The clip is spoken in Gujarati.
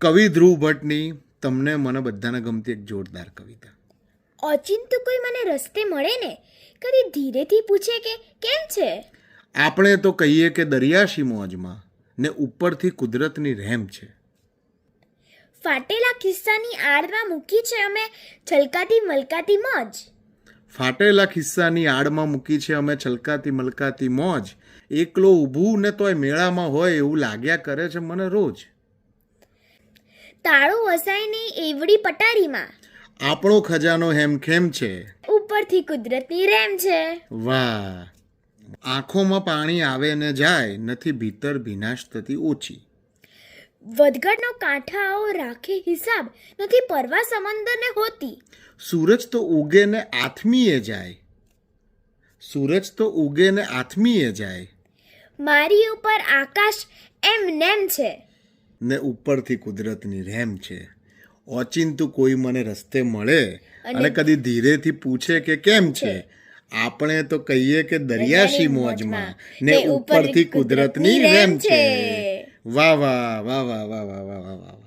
કવિ ધ્રુવ ભટ્ટની તમને મને બધાને ગમતી એક જોરદાર કવિતા. ઓચિંતું કોઈ મને રસ્તે મળે ને? કદી ધીરેથી પૂછે કે કેમ છે? આપણે તો કહીએ કે દરિયાશી મોજમાં ને ઉપરથી કુદરતની રહેમ છે. ફાટેલા ખિસ્સાની આડમાં મૂકી છે અમે છલકાતી મલકાતી મોજ. ફાટેલા ખિસ્સાની આડમાં મૂકી છે અમે છલકાતી મલકાતી મોજ. એકલો ઊભું ને તોય મેળામાં હોય એવું લાગ્યા કરે છે મને રોજ. તાળું વસાય નહીં એવડી પટારીમાં. આપણો ખજાનો હેમખેમ છે. ઉપરથી કુદરતની રેમ છે. વાહ. આંખોમાં પાણી આવે ને જાય નથી ભીતર ભીનાશ થતી ઓછી. વધઘટનો કાંઠાઓ રાખે હિસાબ નથી પરવા સમંદરને હોતી. સૂરજ તો ઉગે ને આથમીએ જાય. સૂરજ તો ઉગે ને આથમીએ જાય. મારી ઉપર આકાશ એમ નેમ છે. ને ઉપરથી કુદરતની રેમ છે ઓચિંતું કોઈ મને રસ્તે મળે અને કદી ધીરેથી પૂછે કે કેમ છે આપણે તો કહીએ કે દરિયાશી મોજમાં ને ઉપરથી કુદરતની રેમ છે વાહ વાહ વાહ વાહ વાહ વાહ વાહ વાહ વાહ